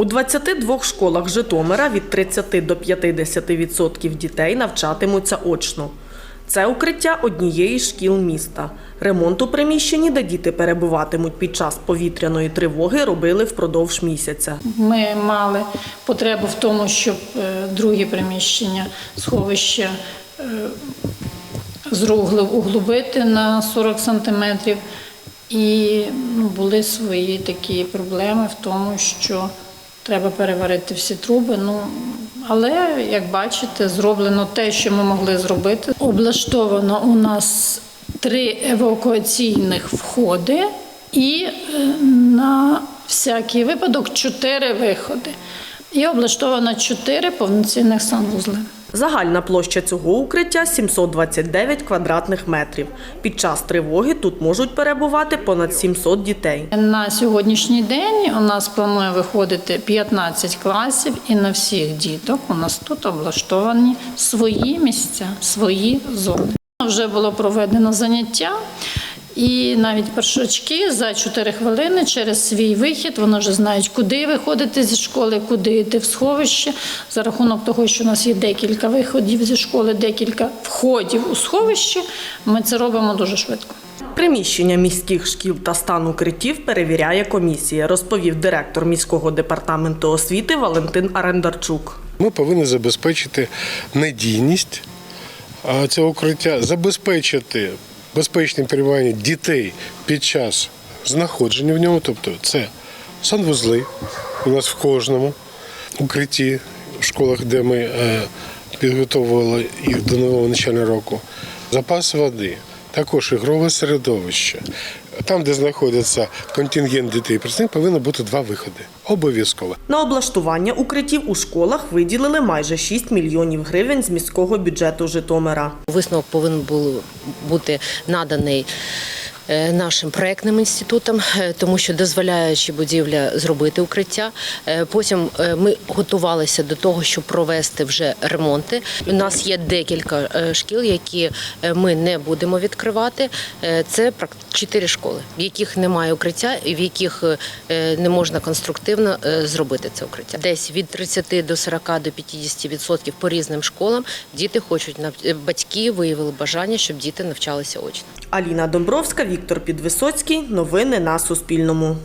У 22 школах Житомира від 30 до 50% дітей навчатимуться очно. Це укриття однієї з шкіл міста. Ремонт у приміщенні, де діти перебуватимуть під час повітряної тривоги, робили впродовж місяця. Ми мали потребу в тому, щоб е, друге приміщення сховища е, зругли- углубити на 40 сантиметрів. І ну, були свої такі проблеми в тому, що треба переварити всі труби. Ну, але, як бачите, зроблено те, що ми могли зробити. Облаштовано у нас три евакуаційних входи і е, на всякий випадок чотири виходи. І облаштовано чотири повноцінних санвузли. Загальна площа цього укриття 729 квадратних метрів. Під час тривоги тут можуть перебувати понад 700 дітей. На сьогоднішній день у нас планує виходити 15 класів, і на всіх діток у нас тут облаштовані свої місця, свої зони. Вже було проведено заняття. І навіть першачки за 4 хвилини через свій вихід вони вже знають, куди виходити зі школи, куди йти в сховище. За рахунок того, що у нас є декілька виходів зі школи, декілька входів у сховище, ми це робимо дуже швидко. Приміщення міських шкіл та стан укриттів перевіряє комісія, розповів директор міського департаменту освіти Валентин Арендарчук. Ми повинні забезпечити надійність цього укриття, забезпечити безпечне перебування дітей під час знаходження в ньому, тобто це санвузли у нас в кожному укритті в школах, де ми е, підготовували їх до нового навчального року, запас води. Також ігрове середовище. Там, де знаходиться контингент дітей, при цим повинно бути два виходи. Обов'язково. На облаштування укриттів у школах виділили майже 6 мільйонів гривень з міського бюджету Житомира. Висновок повинен був бути наданий е, нашим проектним інститутам, е, тому що дозволяючи будівля зробити укриття. Е, Потім ми готувалися до того, щоб провести вже ремонти. У нас є декілька шкіл, які ми не будемо відкривати. Це прак- чотири школи, в яких немає укриття і в яких е, не можна конструктивно е, зробити це укриття. Десь від 30 до 40 до 50% відсотків по різним школам діти хочуть е, батьки виявили бажання, щоб діти навчалися очно. Аліна Домбровська, Віктор Підвисоцький. Новини на Суспільному.